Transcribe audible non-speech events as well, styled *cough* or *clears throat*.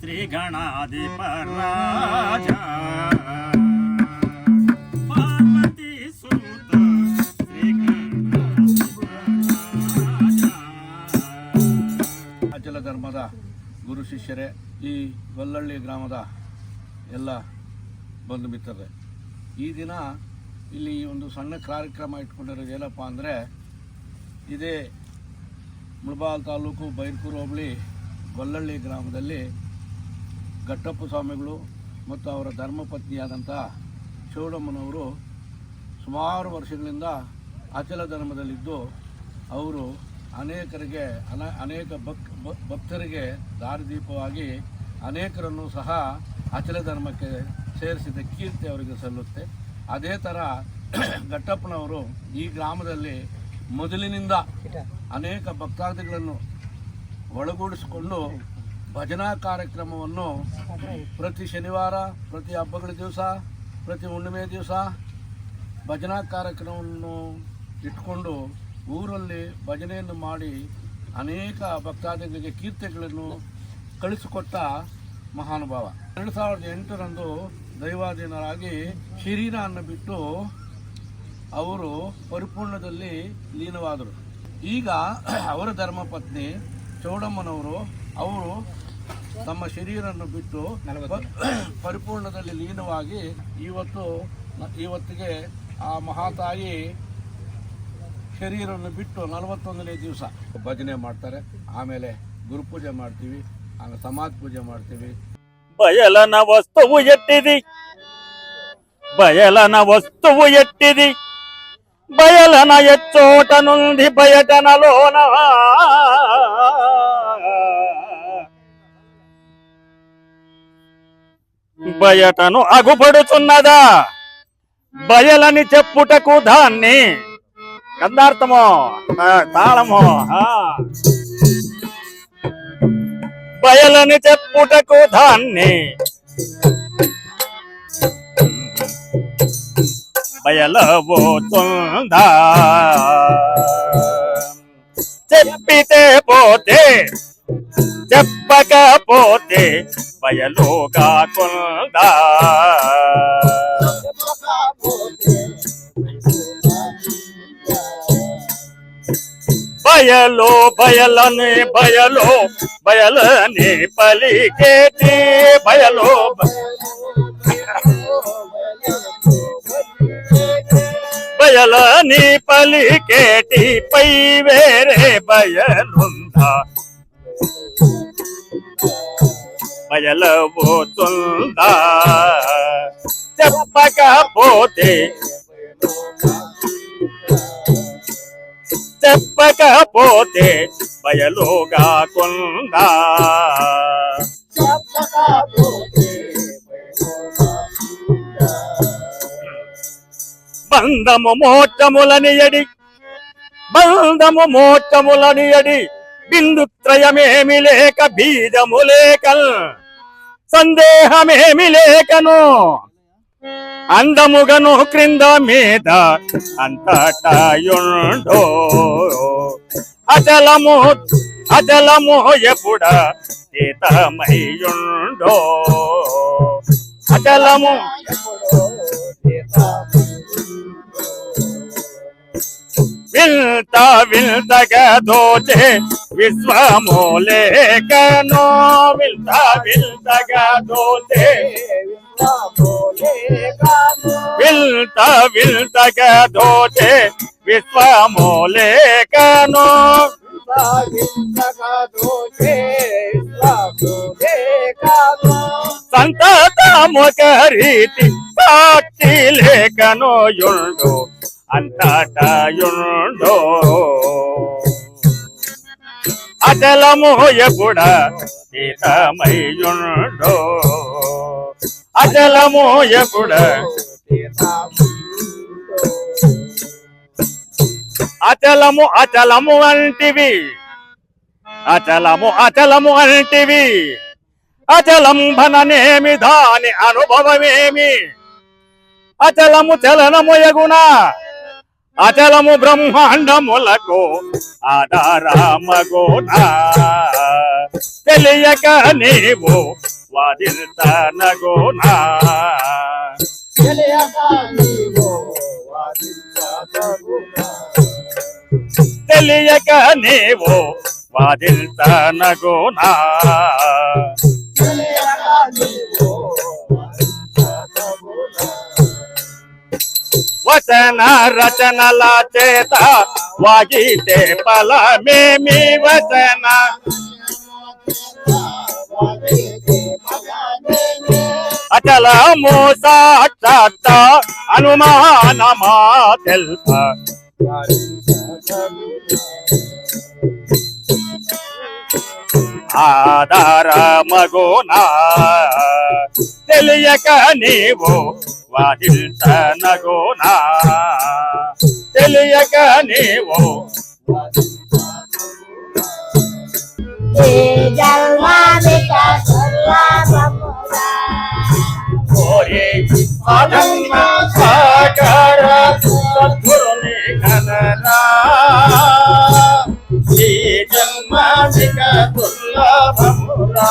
ಶ್ರೀ ಪಾರ್ವತಿ ಅಚಲ ಧರ್ಮದ ಗುರು ಶಿಷ್ಯರೇ, ಈ ಗೊಲ್ಲಳ್ಳಿ ಗ್ರಾಮದ ಎಲ್ಲ ಬಂಧು ಮಿತ್ರರೆ ಈ ದಿನ ಇಲ್ಲಿ ಒಂದು ಸಣ್ಣ ಕಾರ್ಯಕ್ರಮ ಇಟ್ಕೊಂಡಿರೋದು ಏನಪ್ಪ ಅಂದರೆ, ಇದೇ ಮುಳಬಾಲ್ ತಾಲೂಕು ಬೈರ್ಕೂರು ಹೋಬಳಿ ಗೊಲ್ಲಳ್ಳಿ ಗ್ರಾಮದಲ್ಲಿ ಘಟ್ಟಪ್ಪ ಸ್ವಾಮಿಗಳು ಮತ್ತು ಅವರ ಧರ್ಮಪತ್ನಿಯಾದಂಥ ಚೌಡಮ್ಮನವರು ಸುಮಾರು ವರ್ಷಗಳಿಂದ ಅಚಲ ಧರ್ಮದಲ್ಲಿದ್ದು, ಅವರು ಅನೇಕರಿಗೆ, ಅನ, ಅನೇಕ ಭಕ್ ಭಕ್ತರಿಗೆ ದಾರಿದೀಪವಾಗಿ ಅನೇಕರನ್ನು ಸಹ ಅಚಲ ಧರ್ಮಕ್ಕೆ ಸೇರಿಸಿದ ಕೀರ್ತಿ ಅವರಿಗೆ ಸಲ್ಲುತ್ತೆ. ಅದೇ ಥರ *clears throat* ಘಟ್ಟಪ್ಪನವರು ಈ ಗ್ರಾಮದಲ್ಲಿ ಮೊದಲಿನಿಂದ ಅನೇಕ ಭಕ್ತಾದಿಗಳನ್ನು ಒಳಗೂಡಿಸಿಕೊಂಡು ಭಜನಾ ಕಾರ್ಯಕ್ರಮವನ್ನು ಪ್ರತಿ ಶನಿವಾರ, ಪ್ರತಿ ಹಬ್ಬಗಳ ದಿವಸ, ಪ್ರತಿ ಹುಣ್ಣಿಮೆ ದಿವಸ ಭಜನಾ ಕಾರ್ಯಕ್ರಮವನ್ನು ಇಟ್ಕೊಂಡು ಊರಲ್ಲಿ ಭಜನೆಯನ್ನು ಮಾಡಿ ಅನೇಕ ಭಕ್ತಾದಿಗಳಿಗೆ ಕೀರ್ತಿಗಳನ್ನು ಕಳಿಸಿಕೊಟ್ಟ ಮಹಾನುಭಾವ. ಎರಡು ಸಾವಿರದ ಎಂಟರಂದು ದೈವಾಧೀನರಾಗಿ ಶರೀರವನ್ನು ಬಿಟ್ಟು ಅವರು ಪರಿಪೂರ್ಣದಲ್ಲಿ ಲೀನವಾದರು. ಈಗ ಅವರ ಧರ್ಮಪತ್ನಿ ಚೌಡಮ್ಮನವರು ಅವರು ತಮ್ಮ ಶರೀರವನ್ನು ಬಿಟ್ಟು ಪರಿಪೂರ್ಣದಲ್ಲಿ ಲೀನವಾಗಿ ಇವತ್ತು ಇವತ್ತಿಗೆ ಆ ಮಹಾತಾಯಿ ಶರೀರವನ್ನು ಬಿಟ್ಟು ನಲವತ್ತೊಂದನೇ ದಿವಸ ಭಜನೆ ಮಾಡ್ತಾರೆ. ಆಮೇಲೆ ಗುರುಪೂಜೆ ಮಾಡ್ತೀವಿ ಆಮೇಲೆ ಸಮಾಜ ಪೂಜೆ ಮಾಡ್ತೀವಿ. ಬಯಲನ ವಸ್ತುವು ಎಟ್ಟಿದಿ. ಬಯಲನ ವಸ್ತುವು ಎಟ್ಟಿದಿ. ಬಯಲನ ಎಚ್ಚೋಟ ನೊಂದಿ ಬಯಟನ ಲೋನವಾ బయటను అగుపడుచున్నదా? బయలని చెప్పుటకు దాన్ని. కందార్థము తాళమో బయలని చెప్పుటకు దాన్ని. బయలబోతుందా? చెప్పితే పోతే చెప్పకపోతే బయలు కాకుండా బయలు బయలని బయలు బయలని పలికేటి బయలు బయలని పలికేటి పై వేరే బయలుందా బయలబోతుందా చెప్పకపోతే చెప్పకపోతే బయలుగా కొందా బంధము మోక్షములనియడి బంధము మోక్షములనియడి బిందుత్రయమేమి లేక బీజము లేకల్ సందేహమేమి లేకను. అందముగను క్రింద మీద అంతటాయుండో. అచలము అచలము ఎప్పుడ సీతమయ్యుండో అచలము వింత వింతగా దోచే విశ్వమూలేకనో విల్త విల్తగా దోచే విల్త విల్తగా దోచే విశ్వమూలేకనో. సంతతముక రీతి సాక్షి లేఖను యుండు. అంతటయుండో అచలము ఎప్పుడ సీతమయ్యుండో. అచలము ఎప్పుడ అచలము అచలము అంటివి. అచలము అచలము అంటివి. అచలంబననేమి దాని అనుభవమేమి. అచలము చలనము ఎగునా. అచలము బ్రహ్మాండములకు ఆధారమగునా తెలియక నీవు వాదిల్తనగునా తెలియక నీవు వాదిల్తనగునా వచన రచనల చేత వాగితే ఫలమేమి వచన అచలము సాక్షాత్ అనుమానమా తెల్ప ఆధార మగోనా తెలియక నీవు వాదిల్తనగునా తెలియక నీవు కోరి ఆనంద సద్గురుని కనరా. ఈ జన్మాదిక దుర్లభమురా.